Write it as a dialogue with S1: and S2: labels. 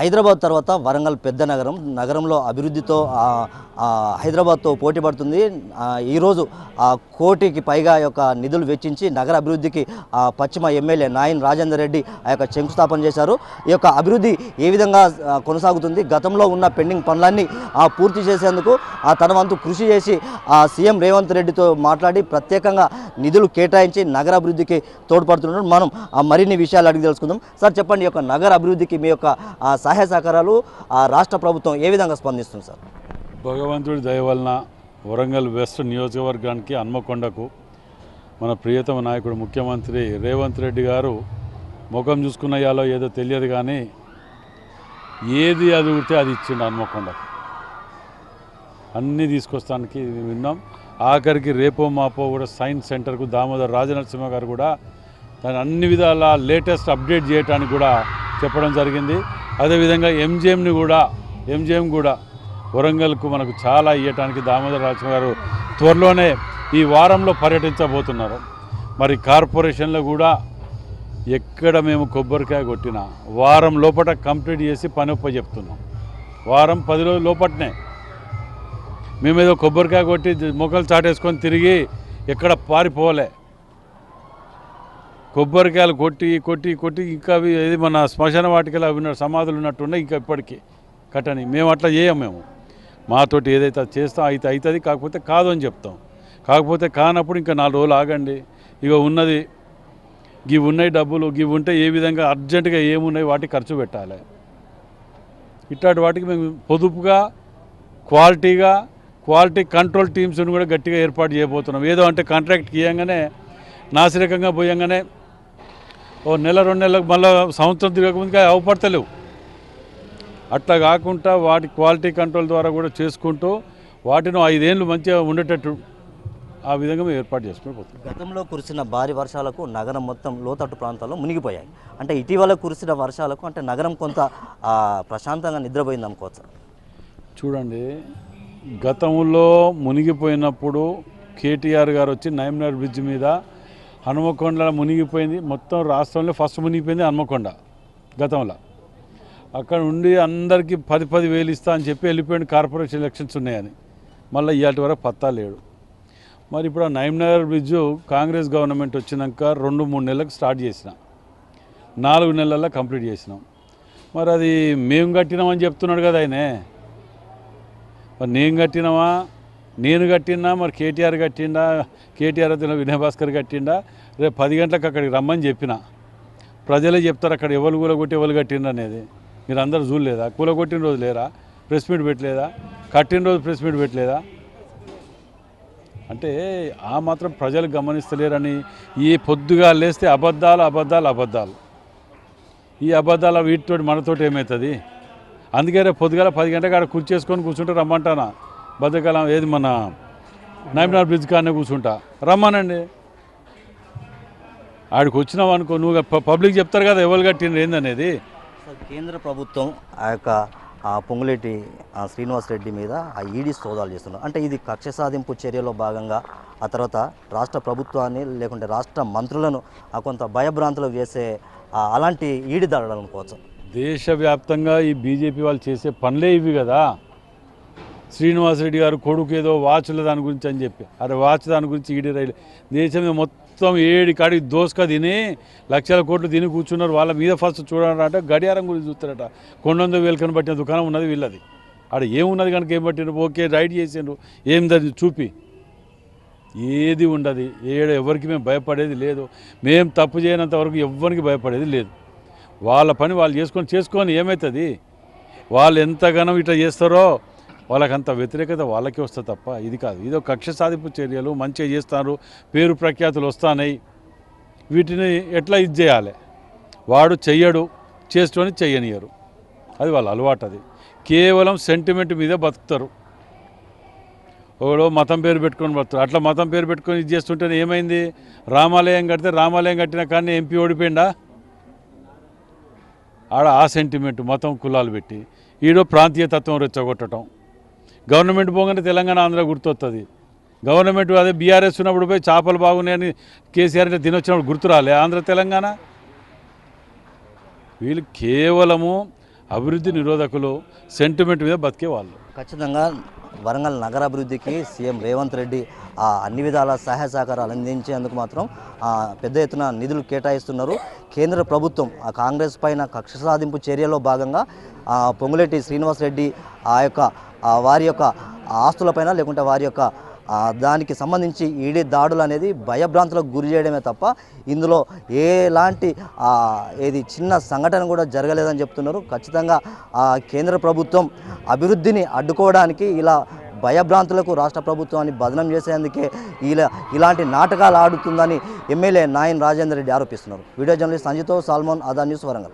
S1: హైదరాబాద్ తర్వాత వరంగల్ పెద్ద నగరం. నగరంలో అభివృద్ధితో హైదరాబాద్తో పోటీ పడుతుంది. ఈరోజు ఆ కోటికి పైగా యొక్క నిధులు వెచ్చించి నగర అభివృద్ధికి పశ్చిమ ఎమ్మెల్యే నాయన్ రాజేందర్ రెడ్డి ఆ యొక్క శంకుస్థాపన చేశారు. ఈ యొక్క అభివృద్ధి ఏ విధంగా కొనసాగుతుంది? గతంలో ఉన్న పెండింగ్ పనులన్నీ ఆ, పూర్తి చేసేందుకు ఆ తన వంతు కృషి చేసి ఆ సీఎం రేవంత్ రెడ్డితో మాట్లాడి ప్రత్యేకంగా నిధులు కేటాయించి నగర అభివృద్ధికి తోడ్పడుతున్నారు. మనం ఆ మరిన్ని విషయాలు అడిగి తెలుసుకుందాం. సార్ చెప్పండి యొక్క నగర అభివృద్ధికి మీ యొక్క సహాయ సహకారాలు ఆ రాష్ట్ర ప్రభుత్వం ఏ విధంగా స్పందిస్తుంది సార్?
S2: భగవంతుడి దయ వలన వరంగల్ వెస్ట్ నియోజకవర్గానికి హన్మకొండకు మన ప్రియతమ నాయకుడు ముఖ్యమంత్రి రేవంత్ రెడ్డి గారు ముఖం చూసుకున్నయాలో ఏదో తెలియదు కానీ ఏది అది ఉంటే అది ఇచ్చిండు హన్మకొండకు. అన్నీ తీసుకొస్తానికి విన్నాం. ఆఖరికి రేపో మాపో కూడా సైన్స్ సెంటర్కు దామోదర్ రాజనరసింహ గారు కూడా దాని అన్ని విధాల లేటెస్ట్ అప్డేట్ చేయడానికి కూడా చెప్పడం జరిగింది. అదేవిధంగా ఎంజిఎంని కూడా ఎంజిఎం కూడా వరంగల్కు మనకు చాలా ఇవ్వటానికి దామోదర్ రాజనరసింహ గారు త్వరలోనే ఈ వారంలో పర్యటించబోతున్నారు. మరి కార్పొరేషన్లో కూడా ఎక్కడ మేము కొబ్బరికాయ కొట్టినా వారం లోపల కంప్లీట్ చేసి పని ఒప్ప చెప్తున్నాం. వారం పది రోజుల లోపట్నే మేమేదో కొబ్బరికాయ కొట్టి మొక్కలు చాటేసుకొని తిరిగి ఎక్కడ పారిపోలే కొబ్బరికాయలు కొట్టి కొట్టి కొట్టి ఇంకా అవి ఏది మన శ్మశాన వాటికలు అవి ఉన్న సమాధులు ఉన్నట్టున్నాయి ఇంకా ఇప్పటికీ. కట్టని మేము అట్లా చేయం మేము. మాతోటి ఏదైతే చేస్తాం అయితే అవుతుంది కాకపోతే కాదు అని చెప్తాం. కాకపోతే కానప్పుడు ఇంకా నాలుగు రోజులు ఆగండి. ఇక ఉన్నది ఇవి ఉన్నాయి డబ్బులు ఇవి ఉంటే ఏ విధంగా అర్జెంటుగా ఏమున్నాయి వాటికి ఖర్చు పెట్టాలి. ఇట్లాంటి వాటికి మేము పొదుపుగా క్వాలిటీగా క్వాలిటీ కంట్రోల్ టీమ్స్ని కూడా గట్టిగా ఏర్పాటు చేయబోతున్నాం. ఏదో అంటే కాంట్రాక్ట్కి ఇవ్వగానే నాసిరకంగా పోయంగానే ఓ నెల రెండు నెలలకు మళ్ళీ సంవత్సరం తిరగకముందుగా అవపడతలేవు. అట్లా కాకుండా వాటి క్వాలిటీ కంట్రోల్ ద్వారా కూడా చేసుకుంటూ వాటిని ఐదేళ్ళు మంచిగా ఉండేటట్టు ఆ విధంగా మేము ఏర్పాటు చేసుకుని పోతున్నాం.
S1: గతంలో కురిసిన భారీ వర్షాలకు నగరం మొత్తం లోతట్టు ప్రాంతాల్లో మునిగిపోయాయి. అంటే ఇటీవల కురిసిన వర్షాలకు అంటే నగరం కొంత ప్రశాంతంగా నిద్రపోయింది అనుకోవచ్చు
S2: చూడండి గతంలో మునిగిపోయినప్పుడు కేటీఆర్ గారు వచ్చి నైమ్నర్ బ్రిడ్జ్ మీద హనుమకొండ మునిగిపోయింది. మొత్తం రాష్ట్రంలో ఫస్ట్ మునిగిపోయింది హనుమకొండ గతంలో. అక్కడ ఉండి అందరికీ పది పది వేలు ఇస్తా అని చెప్పి వెళ్ళిపోయిన కార్పొరేషన్ ఎలక్షన్స్ ఉన్నాయని. మళ్ళీ ఇవాటి వరకు పత్తా లేడు. మరి ఇప్పుడు ఆ నయంనగర్ బ్రిడ్జ్ కాంగ్రెస్ గవర్నమెంట్ వచ్చినాక రెండు మూడు నెలలకు స్టార్ట్ చేసిన. నాలుగు నెలల్లో కంప్లీట్ చేసినాం. మరి అది మేము కట్టినామని చెప్తున్నాడు కదా ఆయనే. మరి నేను కట్టినామా నేను కట్టినా మరి కేటీఆర్ కట్టిండా కేటీఆర్ అయితే వినయ్ భాస్కర్ కట్టిండా రేపు పది గంటలకు అక్కడికి రమ్మని చెప్పిన. ప్రజలే చెప్తారు అక్కడ ఎవరు కూలగొట్టి ఎవరు కట్టిండ్రు అనేది. మీరు అందరు చూడలేదా? కూలగొట్టిన రోజు లేరా? ప్రెస్ మీట్ పెట్టలేదా? కట్టిన రోజు ప్రెస్ మీట్ పెట్టలేదా? అంటే ఆ మాత్రం ప్రజలు గమనిస్తలేరని ఈ పొద్దుగా లేస్తే అబద్ధాలు అబద్ధాలు అబద్ధాలు. ఈ అబద్ధాలు వీటితోటి మనతోటి ఏమవుతుంది? అందుకే రేపు పొద్దుగాల పది గంటలకు ఆడ కుర్చేసుకొని కూర్చుంటే రమ్మంటానా? బద్దకాలం ఏది మన నైమినార్ బ్రిడ్జ్ కాడనే కూర్చుంటా. రమ్మనండి. ఆడికి వచ్చినావు అనుకో నువ్వు పబ్లిక్ చెప్తారు కదా ఎవరు కట్టిండ్రు ఏందనేది?
S1: కేంద్ర ప్రభుత్వం ఆ యొక్క ఆ పొంగులేటి ఆ శ్రీనివాస్ రెడ్డి మీద ఆ ఈడీ సోదాలు చేస్తున్నారు. అంటే ఇది కక్ష సాధింపు చర్యలో భాగంగా ఆ తర్వాత రాష్ట్ర ప్రభుత్వాన్ని లేకుంటే రాష్ట్ర మంత్రులను ఆ కొంత భయభ్రాంతులు చేసే అలాంటి ఈడి దాడులు అనుకోవచ్చు.
S2: దేశవ్యాప్తంగా ఈ బీజేపీ వాళ్ళు చేసే పనులే ఇవి కదా. శ్రీనివాసరెడ్డి గారు కొడుకు ఏదో వాచ్ల దాని గురించి అని చెప్పి అరే వాచ్ దాని గురించి ఈడి రైలు దేశం మొత్తం ఏడి కాడికి దోసుక తిని లక్షల కోట్లు తిని కూర్చున్నారు వాళ్ళ మీద ఫస్ట్ చూడాలంటే గడియారం గురించి చూస్తారట. కొండొంద వేలకని పట్టిన దుకాణం ఉన్నది వీళ్ళది. ఆడ ఏమున్నది కనుక ఏం పట్టిండ్రు? ఓకే రైడ్ చేసిండ్రు. ఏం దాన్ని చూపి. ఏది ఉండదు ఏడ ఎవరికి మేము భయపడేది లేదు. మేము తప్పు చేయనంత వరకు ఎవ్వరికి భయపడేది లేదు. వాళ్ళ పని వాళ్ళు చేసుకొని చేసుకొని ఏమవుతుంది వాళ్ళు ఎంతగానో ఇట్లా చేస్తారో వాళ్ళకంత వ్యతిరేకత వాళ్ళకే వస్తుంది తప్ప ఇది కాదు. ఇది ఒక కక్ష సాధింపు చర్యలు మంచిగా చేస్తారు పేరు ప్రఖ్యాతులు వస్తాయి వీటిని ఎట్లా ఇది చేయాలి? వాడు చెయ్యడు చేసుకొని చెయ్యనియరు అది వాళ్ళ అలవాటు అది. కేవలం సెంటిమెంట్ మీద బతుకుతారు. ఒకడు మతం పేరు పెట్టుకొని బతుకుతారు అట్లా మతం పేరు పెట్టుకొని ఇది చేస్తుంటే ఏమైంది? రామాలయం కడితే రామాలయం కట్టిన కానీ ఎంపీ ఓడిపోయిందా ఆడ ఆ సెంటిమెంట్ మతం కులాలు పెట్టి ఈడో ప్రాంతీయ తత్వం రెచ్చగొట్టడం గవర్నమెంట్ పోగానే తెలంగాణ ఆంధ్ర గుర్తొస్తుంది గవర్నమెంట్ అదే బీఆర్ఎస్ ఉన్నప్పుడు పోయి చేపలు బాగున్నాయని కేసీఆర్ అంటే తినొచ్చినప్పుడు గుర్తు రాలే. ఆంధ్ర తెలంగాణ? వీళ్ళు కేవలము అభివృద్ధి నిరోధకులు సెంటిమెంట్ మీద బతికే వాళ్ళు.
S1: ఖచ్చితంగా వరంగల్ నగరాభివృద్ధికి సీఎం రేవంత్ రెడ్డి ఆ, అన్ని విధాల సహాయ సహకారాలు అందించేందుకు మాత్రం పెద్ద ఎత్తున నిధులు కేటాయిస్తున్నారు. కేంద్ర ప్రభుత్వం ఆ కాంగ్రెస్ పైన కక్ష సాధింపు చర్యలో భాగంగా ఆ, పొంగులేటి శ్రీనివాసరెడ్డి ఆ యొక్క వారి యొక్క ఆస్తులపైన లేకుంటే వారి యొక్క దానికి సంబంధించి ఈడీ దాడులు అనేది భయభ్రాంతులకు గురి చేయడమే తప్ప ఇందులో ఎలాంటి ఏది చిన్న సంఘటన కూడా జరగలేదని చెప్తున్నారు. ఖచ్చితంగా ఆ, కేంద్ర ప్రభుత్వం అభివృద్ధిని అడ్డుకోవడానికి ఇలా భయభ్రాంతులకు రాష్ట్ర ప్రభుత్వాన్ని బదనం చేసేందుకే ఇలా ఇలాంటి నాటకాలు ఆడుతుందని ఎమ్మెల్యే నాయన్ రాజేందర్ రెడ్డి ఆరోపిస్తున్నారు. వీడియో జర్నలిస్ట్ సంజితో సాల్మోన్ అదా న్యూస్ వరంగల్.